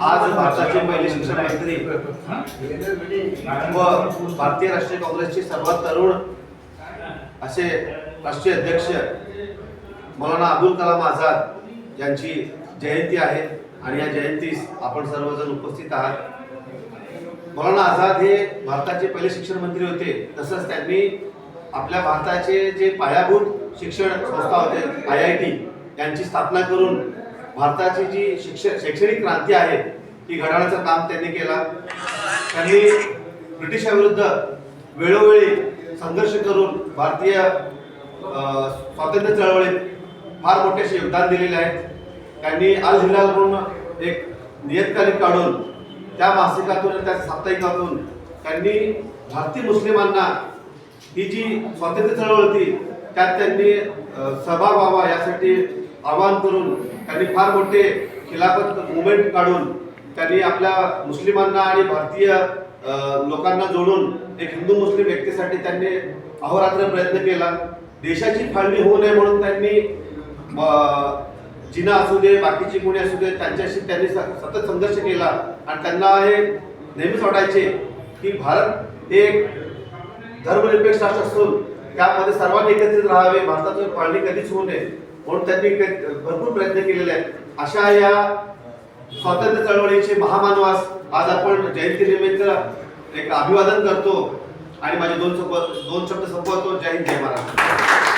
आज भारताचे पहिले शिक्षण मंत्री व भारतीय राष्ट्रीय काँग्रेसचे सर्वात तरुण असे राष्ट्रीय अध्यक्ष मौलाना अब्दुल कलाम आझाद यांची जयंती आहे आणि या जयंतीस आपण सर्वजण उपस्थित आहात. मौलाना आझाद हे भारताचे पहिले शिक्षण मंत्री होते. तसंच त्यांनी आपल्या भारताचे जे पायाभूत शिक्षण संस्था होते आय आय टी यांची स्थापना करून भारताची जी शिक्षण शैक्षणिक क्रांती आहे ती घडवण्याचं काम त्यांनी केला. त्यांनी ब्रिटिशाविरुद्ध वेळोवेळी संघर्ष करून भारतीय स्वातंत्र्य चळवळीत फार मोठे असे योगदान दिलेले आहे. त्यांनी अल हिलाल म्हणून एक नियतकालिक काढून त्या मासिकातून त्या साप्ताहिकातून त्यांनी भारतीय मुस्लिमांना ही जी स्वातंत्र्य चळवळ होती त्यात त्यांनी अ, सहभाग व्हावा यासाठी आवाहन करून त्यांनी फार मोठे खिलाफत मुवमेंट काढून त्यांनी आपल्या मुस्लिमांना आणि भारतीय लोकांना जोडून एक हिंदू मुस्लिम व्यक्तीसाठी त्यांनी अहोरात्र प्रयत्न केला. देशाची फाळणी होऊ नये म्हणून त्यांनी जिना असू दे बाकीची कोणी असू दे त्यांच्याशी त्यांनी स- सतत संघर्ष केला. आणि त्यांना हे नेहमीच वाटायचे की भारत हे एक धर्मनिरपेक्ष राष्ट्र असून त्यामध्ये सर्वांनी एकत्रित राहावे. भारताची फाळणी कधीच होऊ नये. म्हणून त्यांनी भरपूर प्रयत्न केलेले आहेत. अशा या स्वातंत्र्य चळवळीचे महामानवास आज आपण जयंतीनिमित्त एक अभिवादन करतो आणि माझे दोन संप दोन शब्द संपवतो. जय हिंद जय महाराष्ट्र.